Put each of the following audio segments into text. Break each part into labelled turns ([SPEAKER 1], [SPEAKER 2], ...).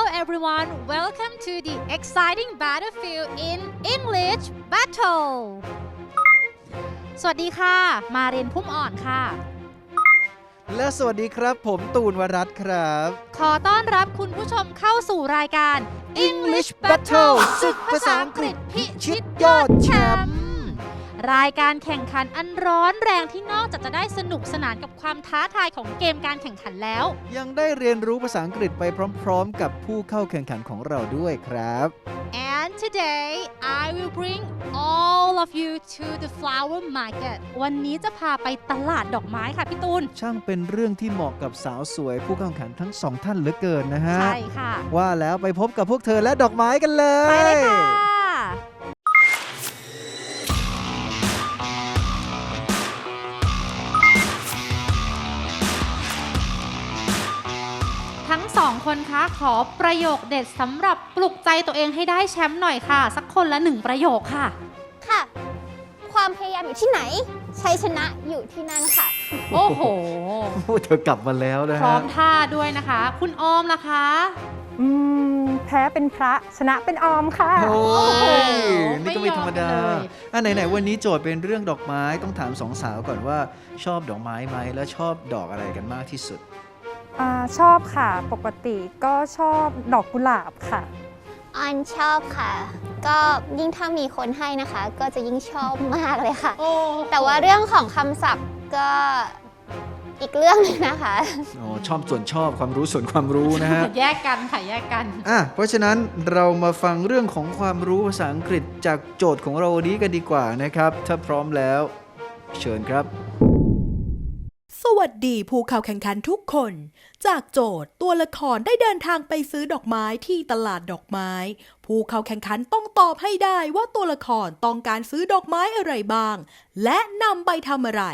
[SPEAKER 1] Hello everyone, welcome to the exciting battlefield in English Battle สวัสดีค่ะ มาเรียนพุ่มอ่อนค่ะ
[SPEAKER 2] และสวัสดีครับ ผมตูนวรัตน์ครับ
[SPEAKER 1] ขอต้อนรับคุณผู้ชมเข้าสู่รายการ
[SPEAKER 2] English Battle ศึกภาษาอังกฤษพิชิตยอดแชมป์
[SPEAKER 1] รายการแข่งขันอันร้อนแรงที่นอกจากจะได้สนุกสนานกับความท้าทายของเกมการแข่งขันแล้ว
[SPEAKER 2] ยังได้เรียนรู้ภาษาอังกฤษไปพร้อมๆ กับผู้เข้าแข่งขันของเราด้วยครับ
[SPEAKER 1] And today I will bring all of you to the flower market วันนี้จะพาไปตลาดดอกไม้ค่ะพี่ตูน
[SPEAKER 2] ช่างเป็นเรื่องที่เหมาะกับสาวสวยผู้เข้าแข่งขันทั้งสองท่านเหลือเกินนะฮะ
[SPEAKER 1] ใช่ค่ะ
[SPEAKER 2] ว่าแล้วไปพบกับพวกเธอและดอกไม้กันเลย
[SPEAKER 1] ไปเลยค่ะ คนคะขอประโยคเด็ดสำหรับปลุกใจตัวเองให้ได้แชมป์หน่อยค่ะ สักคนละหนึ่งประโยคค่ะ
[SPEAKER 3] ค่ะ ความพยายามอยู่ที่ไหน ชัยชนะอยู่ที่นั่นค่ะ
[SPEAKER 1] โอ้โห
[SPEAKER 2] พูดเธอกลับมาแล้วนะ
[SPEAKER 1] พร้อ
[SPEAKER 2] ฮะ
[SPEAKER 1] มท่าด้วยนะคะ คุณออมล่ะคะ
[SPEAKER 4] อืม แพ้เป็นพระชนะเป็นออมค่ะ
[SPEAKER 2] โอ้
[SPEAKER 1] โอ้โห
[SPEAKER 2] ยนี่ก็ไม่ธรรมดา
[SPEAKER 1] ไม่ยอมกันเลย
[SPEAKER 2] อะไหนๆวันนี้โจทย์เป็นเรื่องดอกไม้ต้องถามสองสาวก่อนว่าชอบดอกไม้ไหมและชอบดอกอะไรกันมากที่สุด
[SPEAKER 4] อ่าชอบค่ะ ปกติก็ชอบดอกกุหลาบค่ะ
[SPEAKER 3] ออนชอบค่ะ ก็ยิ่งถ้ามีคนให้นะคะ ก็จะยิ่งชอบมากเลยค่ะ
[SPEAKER 1] โอ้
[SPEAKER 3] แต่ว่าเรื่องของคำศัพท์ก็อีกเรื่องหนึงนะคะ
[SPEAKER 2] อ๋อชอบส่วนชอบความรู้ส่วนความรู้นะฮะ
[SPEAKER 1] แยกกันค่ะ แยกกัน
[SPEAKER 2] อะเพราะฉะนั้นเรามาฟังเรื่องของความรู้ภาษาอังกฤษจากโจทย์ของเราวันนี้กันดีกว่านะครับ ถ้าพร้อมแล้ว เชิญครับ
[SPEAKER 5] ส วัสดีผู้เข้าแข่งขันทุกคน จากโจทย์ตัวละครได้เดินทางไปซื้อดอกไม้ที่ตลาดดอกไม้ ผู้เข้าแข่งขันต้องตอบให้ได้ว่าตัวละครต้องการซื้อดอกไม้อะไรบ้าง และนำไปทำอะไร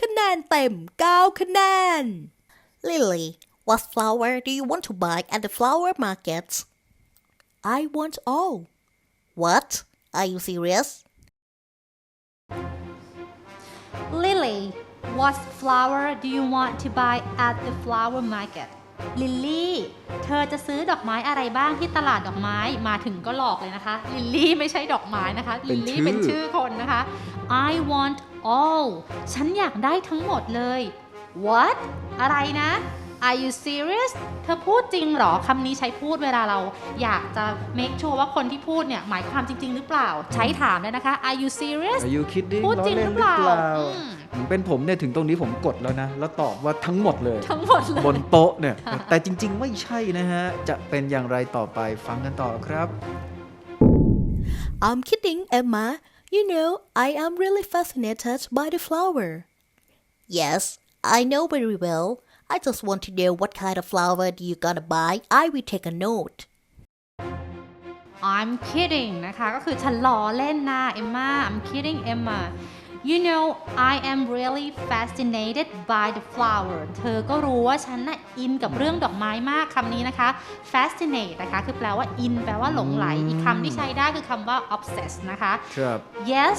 [SPEAKER 5] คะแนนเต็ม 9 คะแนน
[SPEAKER 6] Lily, what flower do you want to buy at the flower market?
[SPEAKER 5] I want all
[SPEAKER 6] What? Are you serious?
[SPEAKER 1] What flower do you want to buy at the flower market ลิลลี่ เธอจะซื้อดอกไม้อะไรบ้างที่ตลาดดอกไม้ มาถึงก็หลอกเลยนะคะ ลิลลี่ไม่ใช่ดอกไม้นะคะ
[SPEAKER 2] เป็
[SPEAKER 1] ลิ
[SPEAKER 2] น
[SPEAKER 1] ลลี่
[SPEAKER 2] ชื่อ
[SPEAKER 1] เป็นชื่อคนนะคะ I want all ฉันอยากได้ทั้งหมดเลย What อะไรนะ Are you serious เธอพูดจริงเหรอคำนี้ใช้พูดเวลาเราอยากจะ make sure ว่าคนที่พูดเนี่ยหมายความจริง ๆ หรือเปล่า ใช้ถามเลยนะคะ Are you serious
[SPEAKER 2] Are you kidding
[SPEAKER 1] พูดจริง
[SPEAKER 2] ล้
[SPEAKER 1] ห
[SPEAKER 2] อ
[SPEAKER 1] รือ
[SPEAKER 2] เล่น
[SPEAKER 1] เปล่าอืม
[SPEAKER 2] เป็นผมเนี่ยถึงตรงนี้ผมกดแล้วนะ แล้วตอบว่าทั้งหมดเลย
[SPEAKER 1] ทั้งหมดเลย
[SPEAKER 2] บนโต๊ะเนี่ย แต่จริง ๆ ไม่ใช่นะฮะ จะเป็นอย่างไรต่อไปฟังกันต่อครับ
[SPEAKER 5] I'm kidding Emma you know I am really fascinated by the flower
[SPEAKER 6] Yes, I know very well. I just want to know what kind of flower do you gonna buy. I will take a note.
[SPEAKER 1] I'm kidding นะคะ ก็คือฉันล้อเล่นนะเอมมา I'm kidding Emma You know I am really fascinated by the flower เธอก็รู้ว่าฉันน่ะอินกับเรื่องดอกไม้มากคำนี้นะคะ fascinate นะคะ คือแปลว่าอิน แปลว่าหลงไหล อีกคำที่ใช้ได้คือคำว่า obsess นะคะ
[SPEAKER 2] ครับ
[SPEAKER 1] Yes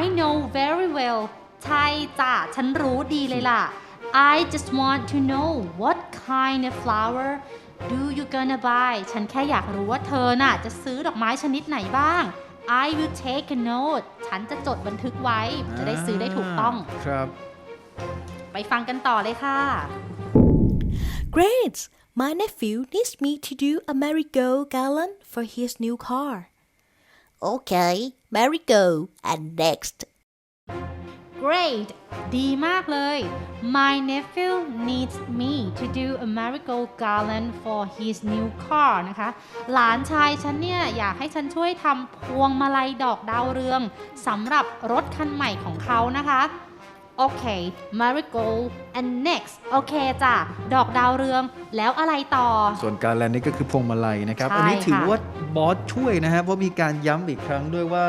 [SPEAKER 1] I know very well ใช่จ้ะ ฉันรู้ดีเลยล่ะ I just want to know what kind of flower do you gonna buy ฉันแค่อยากรู้ว่าเธอน่ะจะซื้อดอกไม้ชนิดไหนบ้าง I will take a note ฉันจะจดบันทึกไว้ จะได้ซื้อได้ถูกต้อง
[SPEAKER 2] ครับ
[SPEAKER 1] ไปฟังกันต่อเลยค่ะ
[SPEAKER 5] Great my nephew needs me to do a marigold garland for his new car
[SPEAKER 6] Okay, Mary go. And next.
[SPEAKER 1] Great ดีมากเลย My nephew needs me to do a marigold garland for his new car นะคะ หลานชายฉันเนี่ย อยากให้ฉันช่วยทำพวงมาลัยดอกดาวเรืองสำหรับรถคันใหม่ของเขานะคะ โอเค marigold and next โอเคจ้ะ ดอกดาวเรือง แล้วอะไรต่อ
[SPEAKER 2] ส่วนการแลนนี่ก็คือพวงมาลัยนะครับ
[SPEAKER 1] ใช่
[SPEAKER 2] อันนี้ถือ
[SPEAKER 1] ค่ะ
[SPEAKER 2] ว่าบอสช่วยนะฮะเพราะมีการย้ำอีกครั้งด้วยว่า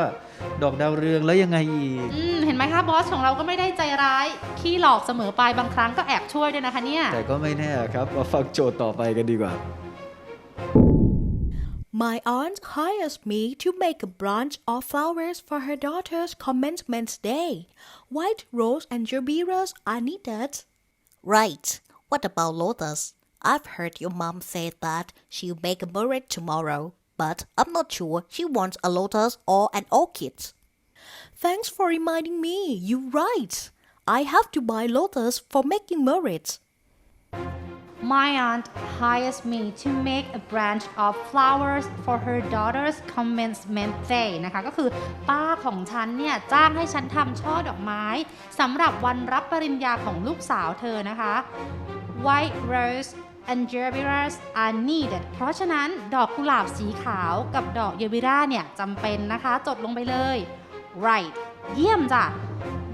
[SPEAKER 2] ดอกดาวเรืองแล้วยังไงอีก
[SPEAKER 1] อืม เห็นไหมคะบอสของเราก็ไม่ได้ใจร้าย ขี้หลอกเสมอไป บางครั้งก็แอบช่วยด้วยนะคะเนี่ย
[SPEAKER 2] แต่ก็ไม่แน่ครับมาฟังโจทย์ต่อไปกันดีกว่า
[SPEAKER 5] My aunt hires me to make a branch of flowers for her daughter's commencement day. White rose and gerberas are needed.
[SPEAKER 6] Right. What about lotus? I've heard your mom say that she'll make a beret tomorrow, but I'm not sure she wants a lotus or an orchid.
[SPEAKER 5] Thanks for reminding me. You're right. I have to buy lotus for making merits.
[SPEAKER 1] My aunt hires me to make a branch of flowers for her daughter's commencement day นะคะก็คือป้าของฉันเนี่ยจ้างให้ฉันทำช่อดอกไม้สำหรับวันรับปริญญาของลูกสาวเธอนะคะ White rose and gerberas are needed เพราะฉะนั้นดอกกุหลาบสีขาวกับดอกเยบิราเนี่ยจำเป็นนะคะ จดลงไปเลย right เยี่ยมจ้ะ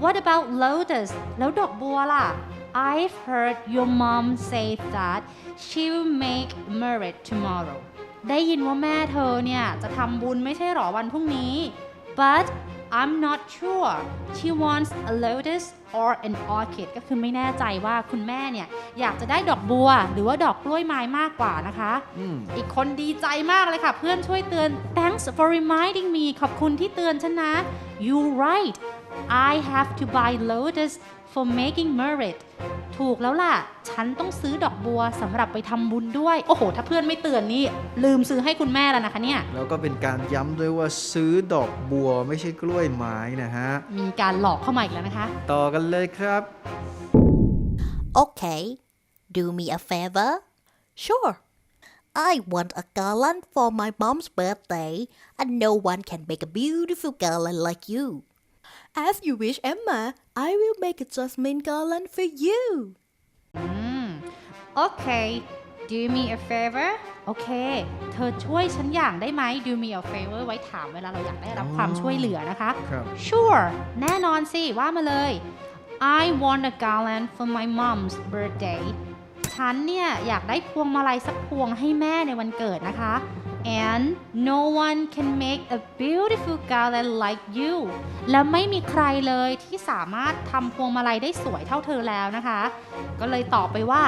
[SPEAKER 1] What about lotus แล้วดอกบัวล่ะ I've heard your mom say that she'll make merit tomorrow ได้ยินว่าแม่เธอเนี่ย จะทำบุญไม่ใช่หรอวันพรุ่งนี้ but I'm not sure she wants a lotus or an orchid ก็คือไม่แน่ใจว่าคุณแม่เนี่ย อยากจะได้ดอกบัว หรือว่าดอกกล้วยไม้มากกว่านะคะ
[SPEAKER 2] อืม
[SPEAKER 1] อีกคนดีใจมากเลยค่ะ เพื่อนช่วยเตือน thanks for reminding me ขอบคุณที่เตือนฉันนะ you right I have to buy lotus for making merit ถูกแล้วล่ะ ฉันต้องซื้อดอกบัวสำหรับไปทำบุญด้วย โอ้โห ถ้าเพื่อนไม่เตือนนี่ ลืมซื้อให้คุณแม่แล้วนะคะเนี่ย
[SPEAKER 2] แล้วก็เป็นการย้ำด้วยว่าซื้อดอกบัวไม่ใช่กล้วยไม้นะฮะ
[SPEAKER 1] มีการหลอกเข้ามาอีกแล้วนะคะ
[SPEAKER 2] ต่อกันเลยครับ
[SPEAKER 6] Okay. Do me a favor?
[SPEAKER 5] Sure.
[SPEAKER 6] I want a garland for my mom's birthday, and no one can make a beautiful garland like you.
[SPEAKER 5] As you wish, Emma. I will make a jasmine garland for you.
[SPEAKER 1] อืมโอเค do me a favor โอเค เธอช่วยฉันอย่างได้ไหม do me a favor ไว้ถามเวลาเราอยากได้รับ
[SPEAKER 2] อ๋อ
[SPEAKER 1] ความช่วยเหลือนะคะ
[SPEAKER 2] ครับ
[SPEAKER 1] Sure แน่นอนสิ ว่ามาเลย I want a garland for my mom's birthday ฉันเนี่ย อยากได้พวงมาลัยสักพวงให้แม่ในวันเกิดนะคะ and no one can make a beautiful garland like you และไม่มีใครเลยที่สามารถทำพวงมาลัยได้สวยเท่าเธอแล้วนะคะ ก็เลยตอบไปว่า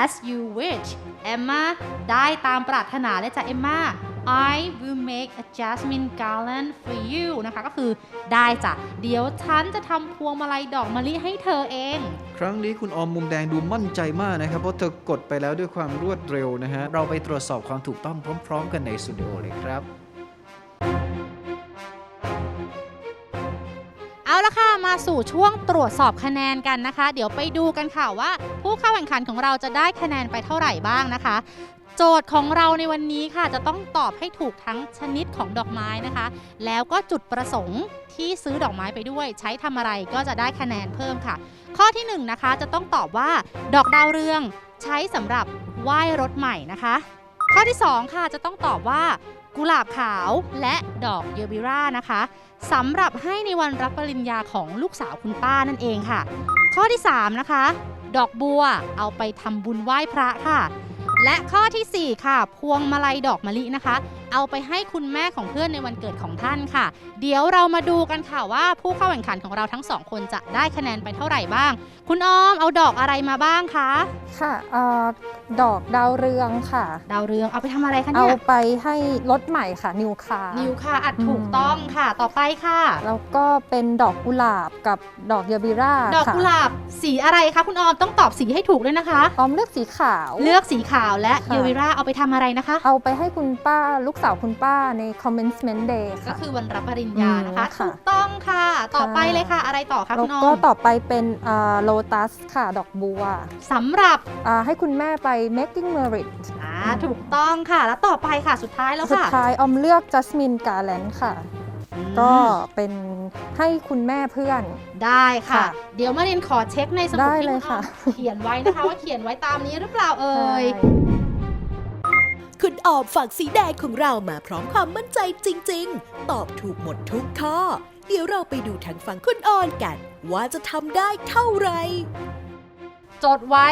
[SPEAKER 1] as you wish Emma ได้ตามปรารถนาเลยจ้ะ Emma I will make a jasmine garland for you นะคะก็คือได้จ้ะเดี๋ยวฉันจะทำพวงมาลัยดอกมะลิให้เธอเอง
[SPEAKER 2] ครั้งนี้คุณออมมุมแดงดูมั่นใจมากนะครับ เพราะเธอกดไปแล้วด้วยความรวดเร็วนะฮะ เราไปตรวจสอบความถูกต้องพร้อม ๆ กันในสตูดิโอเลยครับ
[SPEAKER 1] เอาละค่ะมาสู่ช่วงตรวจสอบคะแนนกันนะคะ เดี๋ยวไปดูกันค่ะว่า ผู้เข้าแข่งขันของเราจะได้คะแนนไปเท่าไหร่บ้างนะคะ โจทย์ของเราในวันนี้ค่ะ จะต้องตอบให้ถูกทั้งชนิดของดอกไม้นะคะ แล้วก็จุดประสงค์ที่ซื้อดอกไม้ไปด้วย ใช้ทำอะไรก็จะได้คะแนนเพิ่มค่ะ ข้อที่หนึ่งนะคะจะต้องตอบว่า ดอกดาวเรืองใช้สำหรับไหว้รถใหม่นะคะ ข้อที่สองค่ะจะต้องตอบว่า กุหลาบขาวและดอกเยบิรานะคะสำหรับให้ในวันรับปริญญาของลูกสาวคุณป้านั่นเองค่ะ ข้อที่ 3 นะคะ ดอกบัวเอาไปทำบุญไหว้พระค่ะ และข้อทีสี่ 4 ค่ะ พวงมาลัยดอกมะลินะคะเอาไปให้คุณแม่ของเพื่อนในวันเกิดของท่านค่ะ เดี๋ยวเรามาดูกันค่ะว่าผู้เข้าแข่งขันของเราทั้งสองคนจะได้คะแนนไปเท่าไหร่บ้าง คุณออมเอาดอกอะไรมาบ้างคะ
[SPEAKER 4] ค่ะเอ่อดอกดาวเรืองค่ะ
[SPEAKER 1] ดาวเรืองเอาไปทำอะไรคะ
[SPEAKER 4] เอา
[SPEAKER 1] เนี่ย
[SPEAKER 4] ไปให้รถใหม่ค่ะนิวคา
[SPEAKER 1] นิวค่ะอัดถูกต้องค่ะ ต่อไปค่ะ
[SPEAKER 4] แล้วก็เป็นดอกกุหลาบกับดอกเยบิรา
[SPEAKER 1] ดอก
[SPEAKER 4] ค่ะ
[SPEAKER 1] กุหลาบสีอะไรคะคุณออมต้องตอบสีให้ถูกด้วยนะคะ
[SPEAKER 4] ออมเลือกสีขาว
[SPEAKER 1] เลือกสีขาวและ
[SPEAKER 4] ค่ะ
[SPEAKER 1] เยวิราเอาไปทำอะไรนะคะ
[SPEAKER 4] เอาไปให้คุณป้าลูกสาวคุณป้าใน commencement day
[SPEAKER 1] ก็
[SPEAKER 4] ค่ะ
[SPEAKER 1] คือวันรับปริญญานะคะ
[SPEAKER 4] อืมค่ะ
[SPEAKER 1] ถูกต้องค่ะ ต่อไปเลยค่ะ อะไรต่อคะ
[SPEAKER 4] แล้
[SPEAKER 1] คุ
[SPEAKER 4] ว
[SPEAKER 1] ณออ
[SPEAKER 4] ก็
[SPEAKER 1] ม
[SPEAKER 4] ต่อไปเป็นโลตัสค่ะ ดอกบัว
[SPEAKER 1] สำหรับ
[SPEAKER 4] อ่าให้คุณแม่ไป making merit
[SPEAKER 1] อ่าถูกต้องค่ะ แล้วต่อไปค่ะ สุดท้ายแล้ว
[SPEAKER 4] สุด
[SPEAKER 1] ค่ะ
[SPEAKER 4] ท้ายออมเลือก jasmine garland ค่ะ
[SPEAKER 1] อืม
[SPEAKER 4] ก็เป็นให้คุณแม่เพื่อน
[SPEAKER 1] ได้ค่ะ
[SPEAKER 4] ค่ะ
[SPEAKER 1] เดี๋ยวมาเรียนขอเช็คในสมุด
[SPEAKER 4] ได้
[SPEAKER 1] ที่
[SPEAKER 4] เล
[SPEAKER 1] คุ
[SPEAKER 4] ย
[SPEAKER 1] ณออ
[SPEAKER 4] ค่ะ
[SPEAKER 1] มเขียนไว้นะคะ ว่าเขียนไว้ตามนี้หรือเปล่าเอ่ย
[SPEAKER 4] ใช่
[SPEAKER 5] คุณออมฝั่งสีแดงของเรามาพร้อมความมั่นใจจริง ๆ ตอบถูกหมดทุกข้อ เดี๋ยวเราไปดูทางฝั่งคุณออนกัน ว่าจะทำได้เท่าไหร่
[SPEAKER 1] จดไว้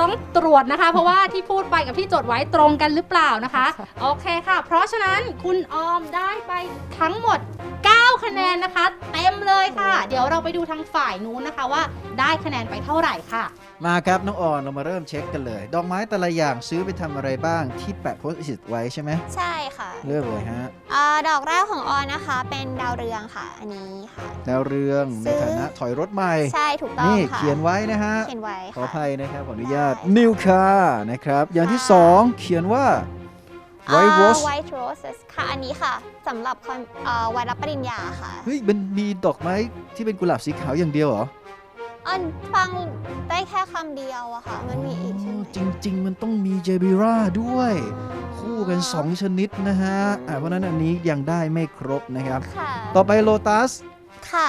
[SPEAKER 1] ต้องตรวจนะคะ เพราะว่าที่พูดไปกับที่จดไว้ตรงกันหรือเปล่านะคะ โอเคค่ะ เพราะฉะนั้นคุณออมได้ไปทั้งหมด 9 คะแนนนะคะเต็มเลยค่ะ เดี๋ยวเราไปดูทางฝ่ายนู้นนะคะว่า ได้คะแนนไปเท่าไหร่ค่ะ
[SPEAKER 2] มาครับน้องออนเรามาเริ่มเช็คกันเลย ดอกไม้แต่ละอย่างซื้อไปทำอะไรบ้างที่แปะโพสต์อิทไว้ใช่ไหม
[SPEAKER 3] ใช่ค่ะ
[SPEAKER 2] เริ่มเลยฮะ
[SPEAKER 3] อ่าดอกแรกของออนนะคะ เป็นดาวเรืองค่ะ อันนี้ค่ะ
[SPEAKER 2] ดาวเรือง
[SPEAKER 3] ซื้
[SPEAKER 2] ใน
[SPEAKER 3] อ
[SPEAKER 2] ฐานะถอยรถใหม่
[SPEAKER 3] ใช่ถูกต้อง
[SPEAKER 2] นี่
[SPEAKER 3] ค่ะ
[SPEAKER 2] เขียนไว้นะฮะ
[SPEAKER 3] เขียนไว้
[SPEAKER 2] ขออ
[SPEAKER 3] ค่ะ
[SPEAKER 2] ภัยนะครับขออนุญาต
[SPEAKER 3] ได้
[SPEAKER 2] นิวคานะครับ อย่างที่
[SPEAKER 3] ค่ะ
[SPEAKER 2] สองเขียนว่า White Rose
[SPEAKER 3] White Roses ค่ะอันนี้ค่ะสำหรับคนเอ่อวันรับปริญญาค่ะ
[SPEAKER 2] เฮ้ยมันมีดอกไม้ที่เป็นกุหลาบสีขาวอย่างเดียวเหรอ
[SPEAKER 3] อันฟังได้แค่คำเดียวอะค่ะ มันมีอีกใช่ไหม
[SPEAKER 2] จริง ๆ มันต้องมีเจบิราด้วย คู่กัน 2 ชนิดนะฮะอ่าเพราะฉะนั้นอันนี้ยังได้ไม่ครบนะครับ
[SPEAKER 3] ค่ะ
[SPEAKER 2] ต่อไปโลตัส
[SPEAKER 3] ค่ะ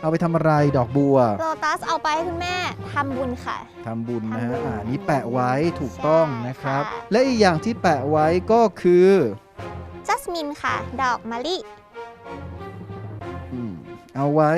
[SPEAKER 2] เอาไปทำอะไรดอกบัว
[SPEAKER 3] โ o ตัสเอาไปให้คุณแม่ทำบุญค่ะ
[SPEAKER 2] ทำบุญนะฮะ
[SPEAKER 3] ทำบุญ
[SPEAKER 2] อ่า นี้แปะไว้ถูกต้องนะครับ
[SPEAKER 3] ใช่ค่ะ
[SPEAKER 2] และอีกอย่างที่แปะไว้ก็คือ
[SPEAKER 3] จัสมินค่ะ ดอกมะลิ
[SPEAKER 2] อืมเอาไว้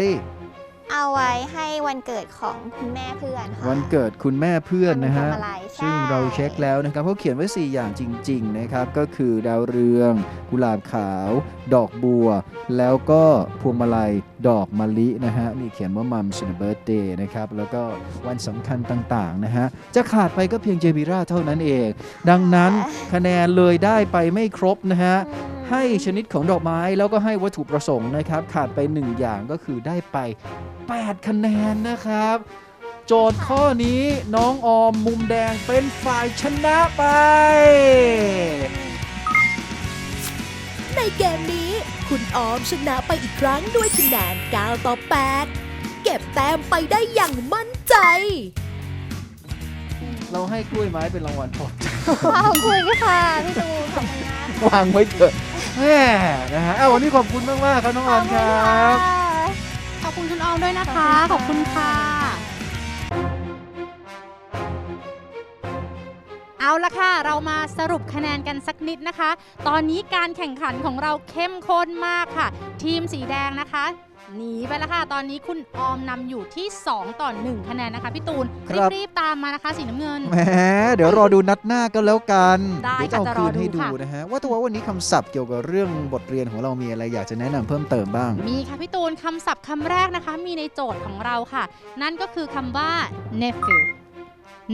[SPEAKER 3] เอาไว้ให้วันเกิดของคุณแม่เพื่อนค่ะ
[SPEAKER 2] วันเกิดคุณแม่เพื่อนนะฮะ
[SPEAKER 3] ทำอะไรใช่
[SPEAKER 2] ซึ่งเราเช็คแล้วนะครับเขาเขียนไว้ 4 อย่างจริง ๆ นะครับ ก็คือดาวเรือง กุหลาบขาว ดอกบัว แล้วก็พวงมาลัยดอกมะลินะฮะนี่เขียนว่ามัม s นเบิร์ d เดย์นะครับ แล้วก็วันสำคัญต่าง ๆ นะฮะ จะขาดไปก็เพียงเจบิราเท่านั้นเอง ดังนั้นคะแนนเลยได้ไปไม่ครบนะฮะ
[SPEAKER 3] อืม
[SPEAKER 2] ให้ชนิดของดอกไม้แล้วก็ให้วัตถุประสงค์นะครับ ขาดไป 1 อย่างก็คือได้ไป 8 คะแนนนะครับ โจทย์ข้อนี้น้องออมมุมแดงเป็นฝ่ายชนะไป
[SPEAKER 5] ในเกมนี้ คุณออมชนะไปอีกครั้งด้วยคะแนน 9 ต่อ 8 เก็บแต้มไปได้อย่างมั่นใจ
[SPEAKER 2] เราให้กล้วยไม้เป็นรางวัลปลอบใจ
[SPEAKER 3] ขอบคุณค่ะพี่ตูนขอบคุณมาก
[SPEAKER 2] วางไว้เถอะ แม่นะฮะเอาวันนี้ขอบคุณมากมากครับน้องออมครับ
[SPEAKER 1] ขอบคุณคุณออมด้วยนะคะ ขอบคุณค่ะ เอาละค่ะ เรามาสรุปคะแนนกันสักนิดนะคะ ตอนนี้การแข่งขันของเราเข้มข้นมากค่ะ ทีมสีแดงนะคะ หนีไปแล้วค่ะ ตอนนี้คุณออมนำอยู่ที่ 2 ต่อ 1 คะแนนนะคะพี่ตูน
[SPEAKER 2] ครับ
[SPEAKER 1] รีบๆตามมานะคะสีน้ำเงิน
[SPEAKER 2] แหมเดี๋ยวรอดูนัดหน้าก็แล้วกัน
[SPEAKER 1] ได้
[SPEAKER 2] เดี๋ยวจะเอา
[SPEAKER 1] ค่ะจะร
[SPEAKER 2] คื
[SPEAKER 1] อนดู
[SPEAKER 2] ให้ดู
[SPEAKER 1] ค่ะ
[SPEAKER 2] นะฮะ ว่าแต่ว่าวันนี้คำศัพท์เกี่ยวกับเรื่องบทเรียนของเรามีอะไรอยากจะแนะนำเพิ่มเติมบ้าง
[SPEAKER 1] มีค่ะพี่ตูนคำศัพท์คำแรกนะคะ มีในโจทย์ของเราค่ะ นั่นก็คือคำว่า nephew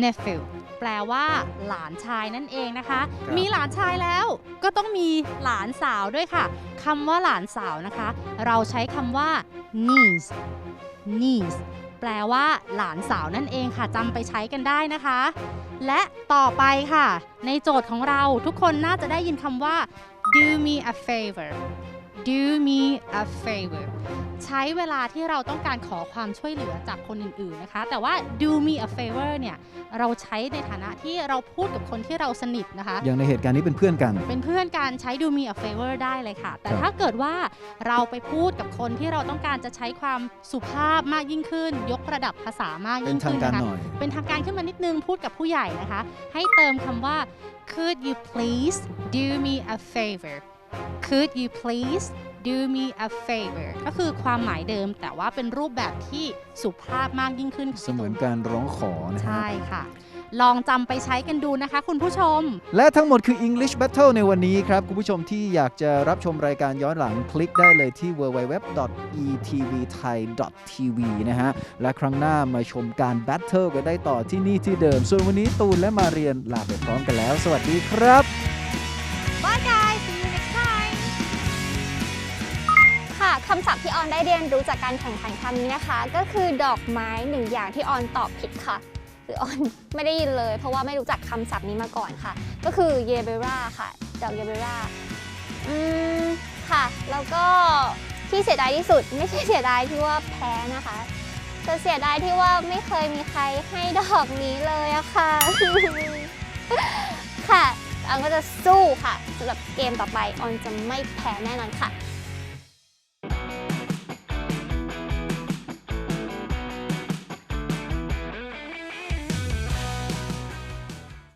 [SPEAKER 1] nephew แปลว่า หลานชายนั่นเองนะคะ
[SPEAKER 2] ครับ
[SPEAKER 1] มีหลานชายแล้วก็ต้องมีหลานสาวด้วยค่ะคำว่าหลานสาวนะคะ เราใช้คำว่า niece niece แปลว่า หลานสาวนั่นเองค่ะจำไปใช้กันได้นะคะ และต่อไปค่ะ ในโจทย์ของเราทุกคนน่าจะได้ยินคำว่า do me a favor do me a favor ใช้เวลาที่เราต้องการขอความช่วยเหลือจากคนอื่นๆนะคะ แต่ว่า do me a favor เนี่ยเราใช้ในฐานะที่เราพูดกับคนที่เราสนิทนะคะ
[SPEAKER 2] อย่างในเหตุการณ์นี้เป็นเพื่อนกัน
[SPEAKER 1] เป็นเพื่อนกันใช้ do me a favor ได้เลยค่ะ แต่
[SPEAKER 2] ครับ
[SPEAKER 1] ถ้าเกิดว่าเราไปพูดกับคนที่เราต้องการจะใช้ความสุภาพมากยิ่งขึ้น ยกระดับภาษามาก
[SPEAKER 2] เป็
[SPEAKER 1] ยิ่
[SPEAKER 2] น
[SPEAKER 1] ง
[SPEAKER 2] ทาง
[SPEAKER 1] ขึ้น
[SPEAKER 2] การ
[SPEAKER 1] นะคะ
[SPEAKER 2] หน่อย
[SPEAKER 1] เป็นทางการขึ้นมานิดนึงพูดกับผู้ใหญ่นะคะ ให้เติมคำว่า could you please do me a favor could you please do me a favor ก็คือความหมายเดิมแต่ว่าเป็นรูปแบบที่สุภาพมากยิ่งขึ้นค่ะ
[SPEAKER 2] เสมือนการร้องขอนะฮะ
[SPEAKER 1] ใช่ค่ะ ลองจำไปใช้กันดูนะคะคุณผู้ชม
[SPEAKER 2] และทั้งหมดคือ English Battle ในวันนี้ครับ คุณผู้ชมที่อยากจะรับชมรายการย้อนหลังคลิกได้เลยที่ www.etvthai.tv นะฮะ และครั้งหน้ามาชมการ Battle กันได้ต่อที่นี่ที่เดิม ส่วนวันนี้ตูนและมาเรียนลาไปพร้อมกันแล้ว สวัสดีครับ
[SPEAKER 3] อนได้เรียนรู้จากการแข่งขันครั้งนี้นะคะ ก็คือดอกไม้หนึ่งอย่างที่ออนตอบผิดค่ะคือออนไม่ได้ยินเลย เพราะว่าไม่รู้จักคำศัพท์นี้มาก่อนค่ะ ก็คือเยเบราค่ะ ดอกเยเบราอืมค่ะ แล้วก็ที่เสียดายที่สุดไม่ใช่เสียดายที่ว่าแพ้นะคะแต่เสียดายที่ว่าไม่เคยมีใครให้ดอกนี้เลยอะค่ะ ค่ะออนก็จะสู้ค่ะสำหรับเกมต่อไปออนจะไม่แพ้แน่นอนค่ะ